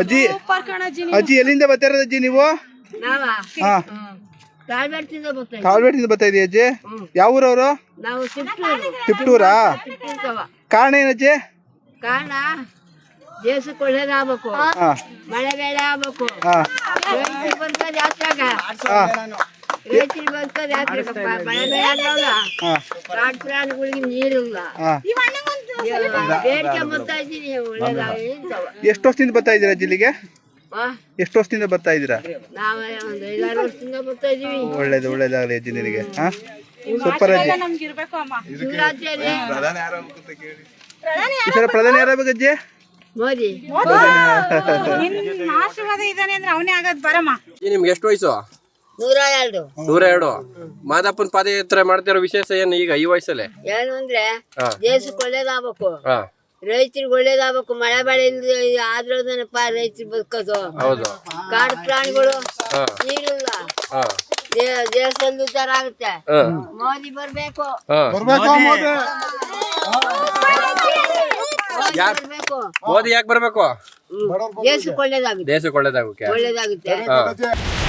ಅಜ್ಜಿ ಅಜ್ಜಿ ಎಲ್ಲಿಂದ ಬರ್ತಾ ಇರೋದು ಅಜ್ಜಿ ನೀವು? ಹಾ. ಕಾಲ್ಬೇಟಿಂದ ಬರ್ತಾ ಇದೀಯ ಅಜ್ಜಿ? ಯಾವ ಊರವರು? ತಿಪ್ಟೂರಾ ಕಾರಣ ಏನಜ್ಜಿ ಕಾರಣ ದೇಶಕ್ಕೆ ಒಳ್ಳೇದಾಗ್ಬೇಕು. ಮಳೆ ಬೆಳೆ ಆಗ್ಬೇಕು. ರೈತರು ಬರ್ತದ ಯಾತ್ರಾಗ. ರೈತರು ಬರ್ತದ ಯಾತ್ರಾಗಪ್ಪ ಮಳೆ ಬೇಳೆ ಆಗಲ್ಲ ಕಾಡು ಪ್ರಾಣಿಗಳಿಗೆ ನೀರಿಲ್ಲ. ಎಷ್ಟು ವರ್ಷದಿಂದ ಬರ್ತಾ ಇದ್ದೀರಾ ಇಲ್ಲಿಗೆ ಆ, ಎಷ್ಟು ವರ್ಷದಿಂದ ಬರ್ತಾ ಇದ್ದೀರಾ? ಇದೀವಿ. ಒಳ್ಳೇದು ಒಳ್ಳೇದಾಗಲಿ ಅಜ್ಜಿ ನಿನಗೆ ಹಾ. ಸೂಪರ್ ಅಜ್ಜಿ ಯಾರ ಈ ಸಲ ಪ್ರಧಾನಿ ಯಾರಾಗಬೇಕು ಅಜ್ಜಿ? ಮೋದಿ. ನಿನ್ನ ಆಶೀರ್ವಾದ ಇದ್ದಾನೆ ಅಂದ್ರೆ ಅವನೇ ಆಗದ್ ಬರಮ್ಮ. ಈ ನಿಮ್ಗೆ ಎಷ್ಟು ವಯಸ್ಸು? ನೂರ ಎರಡು ನೂರ ಎರಡು ಮಾದಪ್ಪನ ಪಾದಯಾತ್ರೆ ಮಾಡ್ತಿರೋ ವಿಶೇಷ ಏನು ಈಗ ಈ ವಯಸ್ಸಲ್ಲಿ? ಏನು ಅಂದ್ರೆ ಹಾ. ದೇಶಕ್ಕೆ ಒಳ್ಳೇದಾಗಬೇಕು. ಹಾ. ರೈತರಿಗೆ ಒಳ್ಳೇದಾಗಬೇಕು. ಮಳೆ ಬೆಳೆ ಇಲ್ಲದೆ ಆದ್ರದನಪ್ಪ ರೈತರು ಬದುಕೋದು. ಹೌದು. ಕಾಡು ಪ್ರಾಣಿಗಳು ಹಾ. ನೀರಿಲ್ಲ. ಹಾ. ದೇ- ದೇಶದಲ್ಲಿ ಉದ್ಧಾರ ಆಗುತ್ತೆ. ಹಾ. ಮೋದಿ ಬರ್ಬೇಕು. ಹಾ. ಮೋದಿ. ಯಾಕ್- ಬರ್ಬೇಕು. ಮೋದಿ ಯಾಕೆ ಬರ್ಬೇಕು? ಹ್ಮ್. ದೇಶಕ್ಕೆ ಒಳ್ಳೇದಾಗುತ್ತೆ. ದೇಶಕ್ಕೆ ಒಳ್ಳೇದಾಗಕ್ಕೆ. ಒಳ್ಳೇದಾಗುತ್ತೆ.